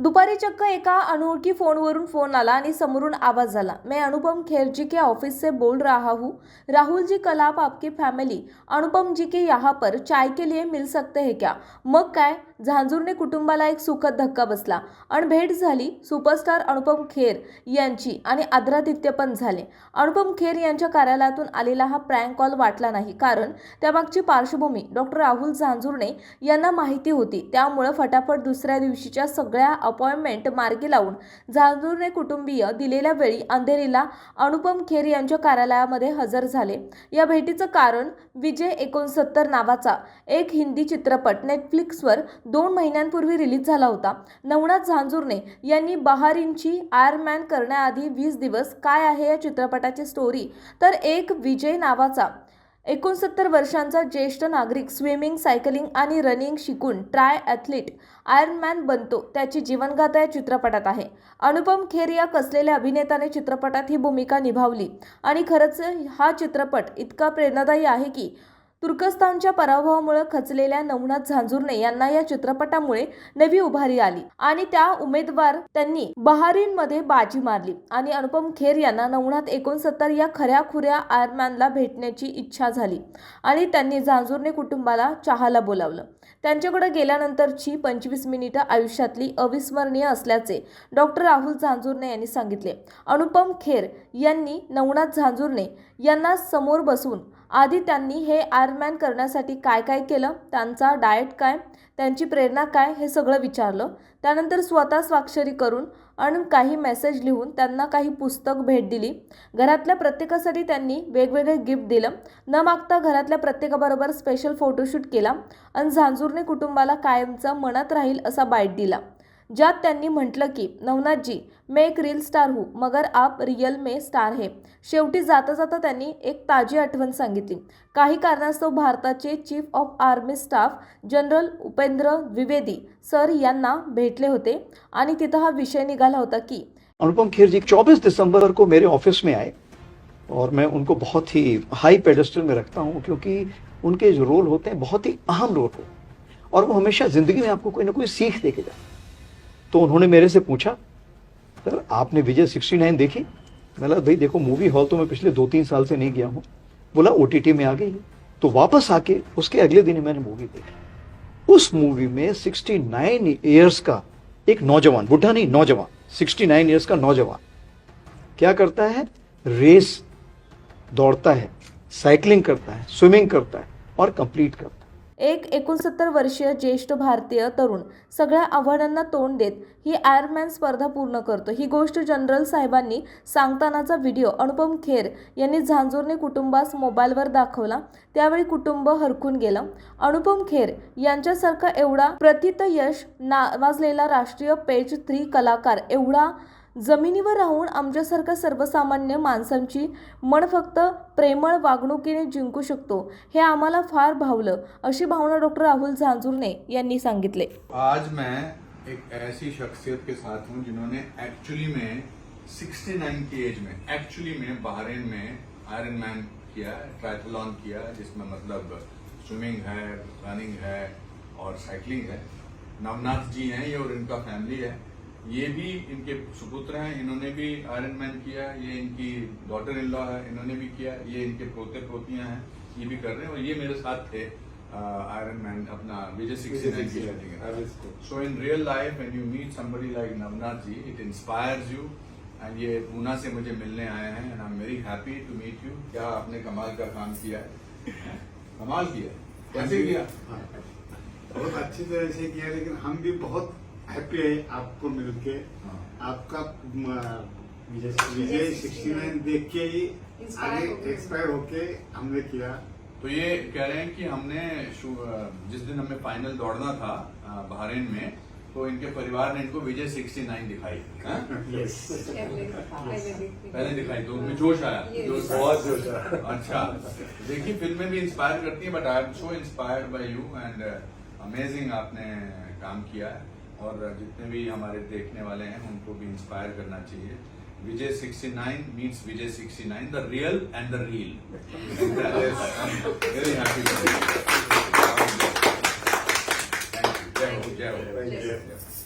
दुपारी चक्क एका अनोळखी फोनवरून फोन आला आणि समोरून आवाज झाला मैं अनुपम खेर जी के ऑफिस से बोल रहा हूँ. राहुल जी कल आप आपकी फॅमिली अनुपम जी के यहाँ पर चाय के लिए मिल सकते है क्या? मग काय? झांजूरने कुटुंबाला एक सुखद धक्का बसला. आणि भेट झाली. सुपरस्टार अनुपम खेर यांची आणि आदरादित्य पण झाले. अनुपम खेर यांच्या कार्यालयातून आलेला हा प्रँक कॉल वाटला नाही. कारण त्यामागची पार्श्वभूमी डॉक्टर राहुल झांजूरने यांना माहिती होती. त्यामुळं फटाफट दुसऱ्या दिवशीच्या सगळ्या अपॉइंटमेंट मार्गी लावून झांझुर्णे कुटुंबीय दिलेल्या वेळी अंधेरीला अनुपम खेर यांच्या कार्यालयामध्ये हजर झाले. या भेटीचं कारण विजय एकोणसत्तर नावाचा एक हिंदी चित्रपट नेटफ्लिक्सवर दोन महिन्यांपूर्वी रिलीज झाला होता. नवनाथ झांझुर्णे यांनी बहारींची आयरमॅन करण्याआधी वीस दिवस काय आहे या चित्रपटाची स्टोरी? तर एक विजय नावाचा एकोणसत्तर वर्षांचा ज्येष्ठ नागरिक स्विमिंग सायकलिंग आणि रनिंग शिकून ट्राय ॲथलीट आयर्नमॅन बनतो त्याची जीवनगाथा या चित्रपटात आहे. अनुपम खेर या कसलेल्या अभिनेत्याने चित्रपटात ही भूमिका निभावली? आणि खरंच हा चित्रपट इतका प्रेरणादायी आहे की तुर्कस्तानच्या पराभवामुळे खचलेल्या नवनाथ झांजूरने यांना या चित्रपटामुळे नवी उभारी आली आणि त्या उमेदवार त्यांनी बहारीनमध्ये बाजी मारली आणि अनुपम खेर यांना नवनाथ एकोणसत्तर या खऱ्या खुऱ्या आयरमॅनला भेटण्याची इच्छा झाली आणि त्यांनी झांजूरने कुटुंबाला चहाला बोलावलं. त्यांच्याकडे गेल्यानंतरची पंचवीस मिनिटं आयुष्यातली अविस्मरणीय असल्याचे डॉक्टर राहुल झांजूरने यांनी सांगितले. अनुपम खेर यांनी नवनाथ झांजूरने यांना समोर बसून आधी त्यांनी हे आयरमॅन करण्यासाठी काय काय केलं? त्यांचा डाएट काय? त्यांची प्रेरणा काय? हे सगळं विचारलं. त्यानंतर स्वतः स्वाक्षरी करून आणि काही मेसेज लिहून त्यांना काही पुस्तक भेट दिली. घरातल्या प्रत्येकासाठी त्यांनी वेगवेगळे गिफ्ट दिलं. न मागता घरातल्या प्रत्येकाबरोबर स्पेशल फोटोशूट केला. आणि झांजूरने कुटुंबाला कायमचा मनात राहील असा बाईट दिला. ज्यात त्यांनी म्हटलं की नवनाथजी मैं एक रील स्टार हूँ मगर आप रियल मे स्टार हे शेवटी जाता जाता त्यांनी एक ताजी आठवण सांगितली काही कारणास्तव भारताचे chief of army staff general Upendra Dwivedi sir यांना भेटले होते आणि तिथं हा विषय निघाला होता की अनुपम खेर जी 24 दिसंबर को मेरे ऑफिस में आए और मैं उनको बहुत ही हाई पेडेस्टल में रखता हूँ क्योंकि उनके जो रोल होते हैं बहुत ही अहम रोल हो और वो हमेशा जिंदगी में आपको कोई ना कोई सीख दे के जाते हैं। तो उन्होंने मेरे से पूछा, सर, आपने विजय 69 देखी? मैंने कहा भाई, देखो मूवी हॉल तो मैं पिछले दो तीन साल से नहीं गया हूँ। बोला ओटीटी में आ गई तो वापस आके उसके अगले दिन मैंने मूवी देखी। उस मूवी में 69 इयर्स का एक नौजवान, बुढ़ा नहीं, नौजवान 69 इयर्स का नौजवान, क्या करता है? रेस, दौड़ता है साइकिलिंग करता है स्विमिंग करता है और कंप्लीट करता है। एक एकोणसत्तर वर्षीय ज्येष्ठ भारतीय तरुण सगळ्या आव्हानांना तोंड देत ही आयरमॅन स्पर्धा पूर्ण करतो. ही गोष्ट जनरल साहेबांनी सांगतानाचा व्हिडिओ अनुपम खेर यांनी झांजोरने कुटुंबास मोबाईलवर दाखवला. त्यावेळी कुटुंब हरकून गेलं. अनुपम खेर यांच्यासारखा एवढा प्रथित यश नावाजलेला राष्ट्रीय पेज थ्री कलाकार एवढा जमिनीवर राहून आमच्यासारख्या सर्वसामान्य माणसांची मन फक्त प्रेमळ वागणुकीने जिंकू शकतो हे आम्हाला फार भावलं अशी भावना डॉक्टर राहुल झांझुर्णे यांनी सांगितले. आज मैं एक ऐसी शख्सियत के साथ हूँ जिन्होंने एक्चुअली में 69 की एज में एक्चुअली में बहरीन में आयरन मैन किया ट्राइथलॉन किया जिसमें मतलब स्विमिंग है रनिंग है और साइकिलिंग है। नवनाथ जी हैं ये और इनका फैमिली है। ये भी इनके सुपुत्र हैं इन्होंने भी आयरन मैन किया ये इनकी डॉटर इन लॉ है इन्होंने भी किया ये इनके पोते पोतियाँ हैं ये भी कर रहे हैं और ये मेरे साथ थे iron man Apna Vijay sixty so in real life and you meet somebody like Navnath ji it inspires you and ये पूना से मुझे मिलने आए हैं and I am very happy to meet you क्या आपने कमाल का काम किया है? कमाल किया कैसे किया? बहुत अच्छी तरह से किया लेकिन हम भी बहुत हैप्पी है आपको मिलके हाँ। आपका विजय सिक्सटी नाइन देख के ही आगे एक्सपायर होके हमने किया। तो ये कह रहे हैं कि हमने जिस दिन हमें फाइनल दौड़ना था बहरीन में तो इनके परिवार ने इनको विजय 69 दिखाई हाँ? पहले दिखाई तो उनमें जोश आया। जोश बहुत जोश आया। अच्छा। देखिए फ़िल्में भी इंस्पायर करती है but I am so inspired by you and amazing आपने काम किया है। और जितने भी हमारे देखने वाले हैं उनको भी इंस्पायर करना चाहिए। Vijay 69 means Vijay 69 the real and the reel very happy thank you जय हो जय हो.